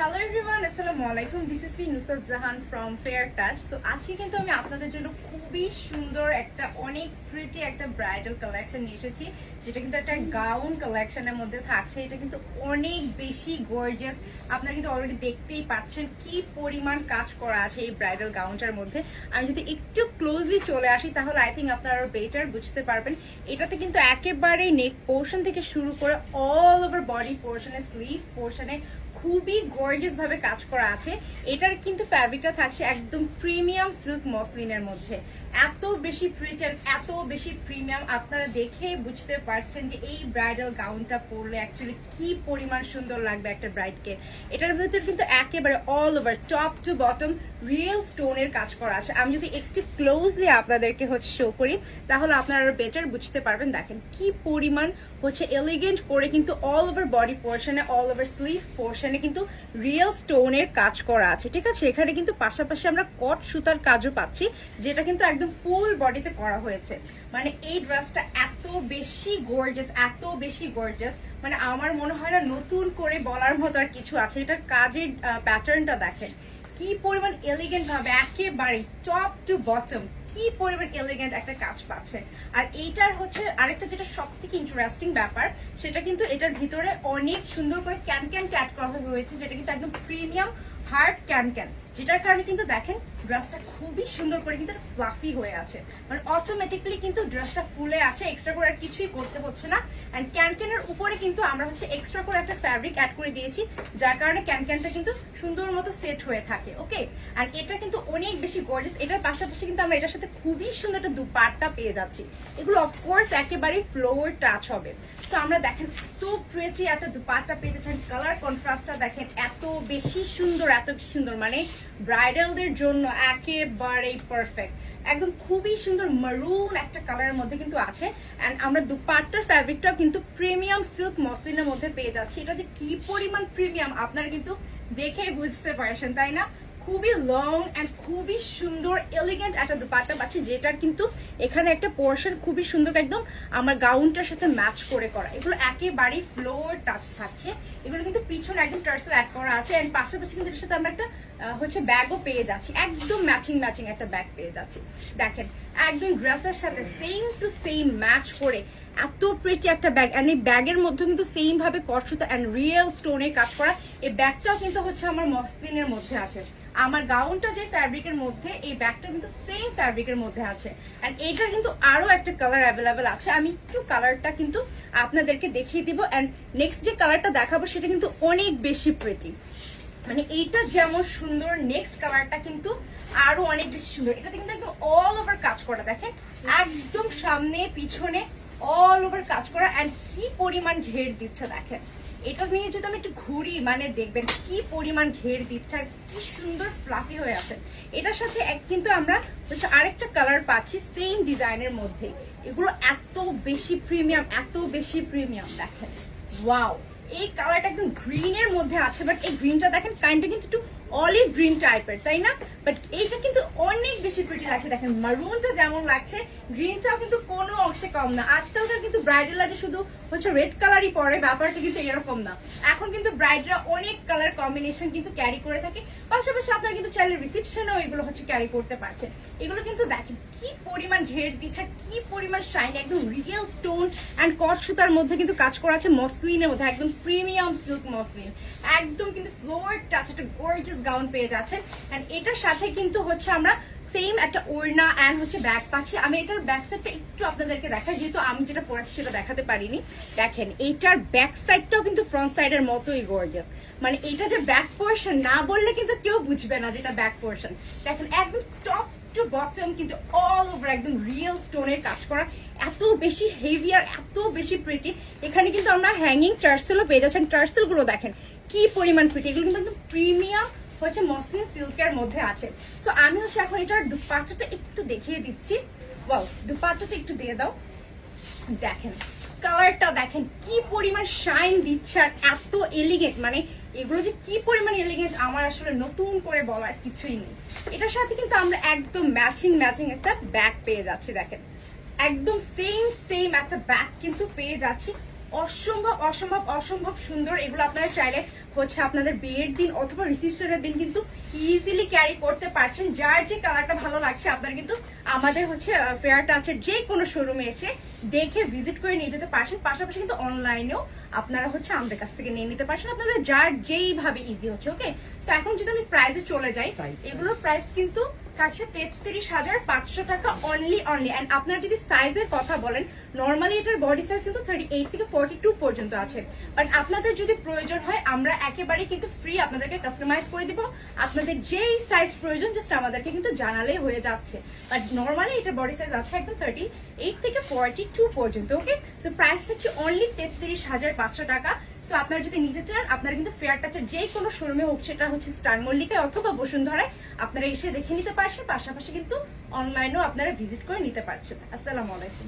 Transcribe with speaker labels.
Speaker 1: Hello everyone আসসালামু আলাইকুম this is me Nusrat Jahan from Fair Touch so আজকে কিন্তু আমি আপনাদের জন্য খুবই সুন্দর একটা, অনেক প্রিটি একটা ব্রাইডাল কালেকশন নিয়ে এসেছি, যেটা কিন্তু একটা গাউন কালেকশনের মধ্যে থাকছে। এটা কিন্তু অনেক বেশি গর্জিয়াস আপনারা কিন্তু অলরেডি দেখতেই পাচ্ছেন কি পরিমাণ কাজ করা আছে এই ব্রাইডাল গাউনটার মধ্যে। আমি যদি একটু ক্লোজলি চলে আসি, তাহলে আই থিঙ্ক আপনারা আরও বেটার বুঝতে পারবেন। এটাতে কিন্তু একেবারে নেক পোর্শন থেকে শুরু করে অল ওভার বডি পোর্শনে স্লিভ পোর্শনে খুবই গর্জিয়াস ভাবে কাজ করা আছে। এটার কিন্তু ফ্যাব্রিকটা থাকছে একদম প্রিমিয়াম সিল্ক মসলিনের মধ্যে। এত বেশি প্রিচ এত বেশি প্রিমিয়াম আপনারা দেখে বুঝতে পারছেন যে এই ব্রাইডাল গাউনটা পরলে অ্যাকচুয়ালি কি পরিমাণ সুন্দর লাগবে একটা ব্রাইডকে এটার ভিতরে কিন্তু একেবারে all over top to bottom real স্টোনের কাজ করা আছে। আমি যদি একটু ক্লোজলি আপনাদেরকে হচ্ছে শো করি, তাহলে আপনারা বেটার বুঝতে পারবেন। দেখেন কি পরিমাণ হচ্ছে এলিগেন্ট করে কিন্তু অল ওভার বডি পোর্শনে অল ওভার স্লিভ পোর্শনে কিন্তু রিয়েল স্টোনের কাজ করা আছে, ঠিক আছে? এখানে কিন্তু পাশাপাশি আমরা কট সুতার কাজও পাচ্ছি, যেটা কিন্তু একদম ফুল বডিতে করা হয়েছে। মানে এই ড্রেসটা এত বেশি গর্জিয়াস এত বেশি গর্জিয়াস মানে আমার মনে হয় না নতুন করে বলার মতো আর কিছু আছে। এটার কাজের প্যাটার্নটা দেখেন। কি পরিমাণ এলিগেন্ট ভাবে একেবারে টপ টু বটম কি পরিমাণ এলিগেন্ট একটা কাজ পাচ্ছে। আর এইটার হচ্ছে আরেকটা যেটা সব থেকে ইন্টারেস্টিং ব্যাপার, সেটা কিন্তু এটার ভিতরে অনেক সুন্দর করে ক্যান ক্যান ক্যাট করা হয়েছে যেটা কিন্তু একদম প্রিমিয়াম হার্ড ক্যান ক্যান। যেটার কারণে কিন্তু দেখেন ড্রেসটা খুবই সুন্দর করে কিন্তু ফ্লাফি হয়ে আছে। মানে অটোমেটিকলি কিন্তু ড্রেসটা ফুলে আছে এক্সট্রা করে আর কিছুই করতে হচ্ছে না। অ্যান্ড ক্যানক্যানের উপরে কিন্তু আমরা হচ্ছে এক্সট্রা করে একটা ফ্যাব্রিক অ্যাড করে দিয়েছি, যার কারণে ক্যানক্যানটা কিন্তু সুন্দর মতো সেট হয়ে থাকে ওকে আর এটা কিন্তু অনেক বেশি গর্জিয়াস এটার পাশাপাশি কিন্তু আমরা এটার খুবই সুন্দর একটা দুপাট্টা পেয়ে যাচ্ছি। এগুলো অফকোর্স একেবারেই ফ্লোর টাচ হবে। সো আমরা দেখেন, এত প্রিয়টি একটা দুপাট্টা পেয়ে যাচ্ছেন। কালার কন্ট্রাস্টটা দেখেন, এত বেশি সুন্দর, এত বেশি সুন্দর। মানে ব্রাইডালদের জন্য একেবারেই পারফেক্ট একদম খুবই সুন্দর মারুন একটা কালারের মধ্যে কিন্তু আছে। অ্যান্ড আমরা দুপাট্টার ফ্যাব্রিকটাও কিন্তু প্রিমিয়াম সিল্ক মসলিনের মধ্যে পেয়ে যাচ্ছি। এটা যে কি পরিমাণ প্রিমিয়াম আপনারা কিন্তু দেখেই বুঝতে পারছেন, তাই না? খুবই লং অ্যান্ড খুবই সুন্দর এলিগেন্ট একটা দুপাট্টা পাচ্ছি, যেটার কিন্তু এখানে একটা পোর্শন খুবই সুন্দর একদম আমার গাউনটার সাথে ম্যাচ করে করা। এগুলো একেবারেই ফ্লোর টাচ থাকছে। এগুলো কিন্তু পিছনে একদম টার্সেল অ্যাড করা আছে অ্যান্ড পাশাপাশি কিন্তু এটার সাথে আমরা একটা হচ্ছে ব্যাগও পেয়ে যাচ্ছি। একদম ম্যাচিং ম্যাচিং একটা ব্যাগ পেয়ে যাচ্ছি। দেখেন, একদম ড্রেসের সাথে সেম টু সেম ম্যাচ করে এত প্রিটি একটা ব্যাগ অ্যান্ড এই ব্যাগের মধ্যে কিন্তু সেম ভাবে কষ্টতা অ্যান্ড রিয়েল স্টোনের কাজ করা। এই ব্যাগটাও কিন্তু হচ্ছে আমার মসলিনের মধ্যে আছে। আমার গাউনটা যে ফ্যাব্রিকের মধ্যে, এই ব্যাগটা কিন্তু সেম ফ্যাব্রিকের মধ্যে আছে। অ্যান্ড এইটার কিন্তু আরও একটা কালার অ্যাভেলেবেল আছে। আমি একটু কালারটা কিন্তু আপনাদেরকে দেখিয়ে দিব। অ্যান্ড নেক্সট যে কালারটা দেখাবো, সেটা কিন্তু অনেক বেশি প্রিটি মানে এইটা যেমন সুন্দর নেক্সট কালারটা কিন্তু আরও অনেক বেশি সুন্দর। এটাতে কিন্তু একদম অল ওভার কাজ করা। দেখেন, একদম সামনে, পিছনে অল ওভার কাজ করা অ্যান্ড কি পরিমাণ ঘের দিচ্ছে দেখেন। এটা নিয়ে যদি আমি একটু ঘুরি মানে দেখবেন কি পরিমাণ ঘের দিচ্ছে আর কি সুন্দর ফ্লাফি হয়ে আছে। এটার সাথে এক কিন্তু আমরা আরেকটা কালার পাচ্ছি সেম ডিজাইনের মধ্যে। এগুলো এত বেশি প্রিমিয়াম এত বেশি প্রিমিয়াম দেখেন। ওয়াও এই কালারটা একদম গ্রিনের মধ্যে আছে বাট এই গ্রিনটা দেখেন কাইন্ডটা কিন্তু একটু অলিভ গ্রিন টাইপের তাই না? বাট এইটা কিন্তু অনেক বেশি প্রিটি লাগছে। দেখেন মারুনটা যেমন লাগছে গ্রিনটাও কিন্তু কোনো অংশে কম না। আজকালকার কিন্তু ব্রাইডাল যে শুধু হচ্ছে রেড কালারই পরে, ব্যাপারটা কিন্তু এরকম না। এখন কিন্তু ব্রাইডরা অনেক কালার কম্বিনেশন কিন্তু ক্যারি করে থাকে। পাশাপাশি আপনারা কিন্তু চাইলে রিসেপশনেও এগুলো হচ্ছে ক্যারি করতে পারছেন। এগুলো কিন্তু দেখেন কি পরিমাণ ঘের দিচ্ছে, কি পরিমাণ শাইন একদম রিয়েল স্টোন অ্যান্ড কট সুতার মধ্যে কিন্তু কাজ করা আছে মসলিনের মধ্যে, একদম প্রিমিয়াম সিল্ক মসলিন। একদম কিন্তু ফ্লোর টাচ একটা গর্জিয়াস গাউন পেয়ে যাচ্ছেন। অ্যান্ড এটার সাথে কিন্তু হচ্ছে আমরা সেম একটা ওড়না অ্যান্ড হচ্ছে ব্যাগ পাচ্ছি। আমি এটার ব্যাক সাইডটা একটু আপনাদেরকে দেখাই, যেহেতু আমি যেটা পড়াচ্ছি সেটা দেখাতে পারিনি। দেখেন এইটার ব্যাক সাইডটাও কিন্তু ফ্রন্ট সাইডের মতোই গর্জিয়াস মানে এটা যে ব্যাক পোর্শন না বললে কিন্তু কেউ বুঝবে না যেটা ব্যাক পোর্শন দেখেন, একদম টপ টু বটম কিন্তু অল ওভার একদম রিয়েল স্টোনের কাজ করা। এত বেশি হেভি আর এত বেশি প্রিটি এখানে কিন্তু আমরা হ্যাঙ্গিং টার্সেলও পেয়ে যাচ্ছেন টার্সেলগুলো দেখেন, কি পরিমাণ প্রিটি এগুলো কিন্তু একদম প্রিমিয়াম হচ্ছে মসলিন সিল্কের মধ্যে আছে। সো আমি হচ্ছে এখন এটার দুপাট্টাটা একটু দেখিয়ে দিচ্ছি। ওয়াও দুপাট্টাটা একটু দিয়ে দাও। দেখেন কালারটা দেখেন, কি পরিমাণ শাইন দিচ্ছে আর এত এলিগেন্ট মানে এগুলো যে কি পরিমাণ এলিগেন্ট আমার আসলে নতুন করে বলার কিছুই নেই। এটার সাথে কিন্তু আমরা একদম ম্যাচিং ম্যাচিং একটা ব্যাগ পেয়ে যাচ্ছি, দেখেন। একদম সেম সেম একটা ব্যাগ কিন্তু পেয়ে যাচ্ছি। অসম্ভব অসম্ভব অসম্ভব সুন্দর এগুলো আপনারা চাইলে হচ্ছে আপনাদের বিয়ের দিন অথবা রিসিপশনের দিন কিন্তু ইজিলি ক্যারি করতে পারছেন। যার যে কালারটা ভালো লাগছে আপনারা কিন্তু আমাদের হচ্ছে ফেয়ার টাচের যে কোনো শোরুমে এসে দেখে ভিজিট করে নিয়ে যেতে পারছেন। পাশাপাশি কিন্তু অনলাইনেও আপনারা হচ্ছে আমাদের কাছ থেকে নিয়ে নিতে পারছেন। আপনাদের যার যেইভাবে ইজি হচ্ছে ওকে তো এখন যদি আমি প্রাইসে চলে যাই. এগুলোর প্রাইস কিন্তু থাকছে তেত্রিশ হাজার পাঁচশো টাকা অনলি অনলি অ্যান্ড আপনারা যদি সাইজের কথা বলেন নর্মালি এটার বডি সাইজ কিন্তু থার্টি এইট থেকে ফর্টি টু পর্যন্ত আছে। বাট আপনাদের যদি প্রয়োজন হয়, আমরা একেবারে কিন্তু ফ্রি আপনাদেরকে কাস্টমাইজ করে দিব। আপনাদের যেই সাইজ প্রয়োজন জাস্ট আমাদেরকে কিন্তু জানালেই হয়ে যাচ্ছে। বাট নর্মালি এটার বডি সাইজ আছে একদম থার্টি এইট থেকে ফর্টি টু পর্যন্ত ওকে সো প্রাইস থাকছে অনলি তেত্রিশ হাজার পাঁচশো টাকা। সো আপনারা যদি নিতে চান, আপনারা কিন্তু ফেয়ার টাচের যে কোনো শোরুমে হোক, সেটা হচ্ছে স্টার মল্লিকায় অথবা বসুন্ধরায়, আপনারা এসে দেখে নিতে পারছেন। পাশাপাশি কিন্তু অনলাইনেও আপনারা ভিজিট করে নিতে পারছেন। আসসালামু আলাইকুম।